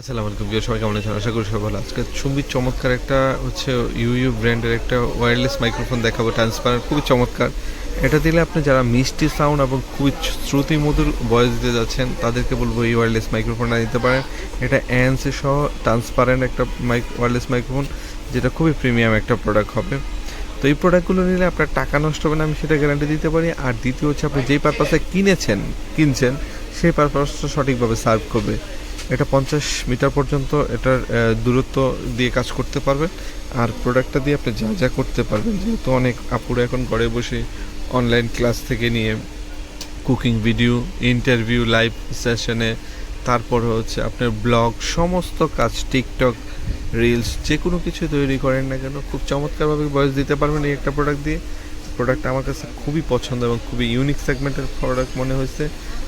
আসসালামু আলাইকুম প্রিয় সবাই কেমন আছেন? আশা করি সবাই ভালো। আজকে চুম্বির চমৎকার একটা হচ্ছে ইউ ইউ ব্র্যান্ডের একটা ওয়্যারলেস মাইক্রোফোন দেখাবো ট্রান্সপারেন্ট খুবই চমৎকার। এটা দিলে আপনি যারা মিষ্টি সাউন্ড এবং খুবই শ্রুতি মধুর ভয়েস দিতে যাচ্ছেন, তাদেরকে বলব এই ওয়্যারলেস মাইক্রোফোনটা নিতে পারেন। এটা এনসি সহ ট্রান্সপারেন্ট একটা মাইক ওয়্যারলেস মাইক্রোফোন যেটা খুবই প্রিমিয়াম একটা প্রোডাক্ট হবে। তো এই প্রোডাক্টগুলো নিলে আপনার টাকা নষ্ট হবে না, আমি সেটা গ্যারান্টি দিতে পারি। আর দ্বিতীয় হচ্ছে আপনি যেই পারপাসে কিনেছেন, কিনছেন, সেই পারপাসটা সঠিকভাবে সার্ভ করবে। এটা পঞ্চাশ মিটার পর্যন্ত এটার দূরত্ব দিয়ে কাজ করতে পারবেন। আর প্রোডাক্টটা দিয়ে আপনি যা যা করতে পারবেন, যেহেতু অনেক আপুরা এখন ঘরে বসে অনলাইন ক্লাস থেকে নিয়ে কুকিং ভিডিও ইন্টারভিউ লাইভ সেশনে তারপর হচ্ছে আপনার ব্লগ সমস্ত কাজ টিকটক রিলস যে কোনো কিছু তৈরি করেন না কেন, খুব চমৎকারভাবে বয়স দিতে পারবেন এই একটা প্রোডাক্ট দিয়ে। প্রোডাক্ট আমার কাছে খুবই পছন্দ এবং খুবই ইউনিক সেগমেন্টের প্রোডাক্ট মনে হয়েছে।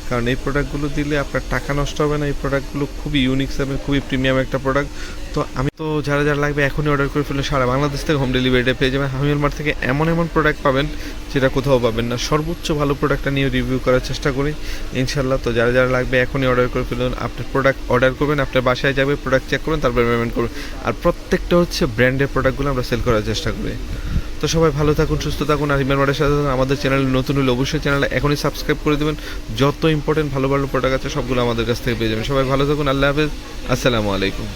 কারণ এই প্রোডাক্টগুলো দিলে আপনার টাকা নষ্ট হবে না। এই প্রোডাক্টগুলো খুবই ইউনিক এবং খুবই প্রিমিয়াম একটা প্রোডাক্ট তো আমি তো যারা যারা লাগবে এখনই অর্ডার করে ফেললে সারা বাংলাদেশ থেকে হোম ডেলিভারিটা পেয়ে যাবেন। হামিল মার্ট থেকে এমন এমন প্রোডাক্ট পাবেন যেটা কোথাও পাবেন না। সর্বোচ্চ ভালো প্রোডাক্টটা নিয়ে রিভিউ করার চেষ্টা করি। ইনশাল্লাহ তো যারা যারা লাগবে এখনই অর্ডার করে ফেলুন। আপনার প্রোডাক্ট অর্ডার করবেন, আপনার বাসায় যাবে প্রোডাক্ট চেক করবেন, তারপরে পেমেন্ট করবেন। আর প্রত্যেকটা হচ্ছে ব্র্যান্ডের প্রোডাক্টগুলো আমরা সেল করার চেষ্টা করি। তো সবাই ভালো থাকুন, সুস্থ থাকুন, আর ইমান মাঠের সাথে। আমাদের চ্যানেল নতুন হলে অবশ্যই চ্যানেলে এখনই সাবস্ক্রাইব করে দেবেন। যত ইম্পর্টেন্ট ভালো ভালো প্রোডাক্ট আছে, সবগুলো আমাদের কাছ থেকে পেয়ে যাবেন। সবাই ভালো থাকুন, আল্লাহ হাফেজ। আসসালামু আলাইকুম।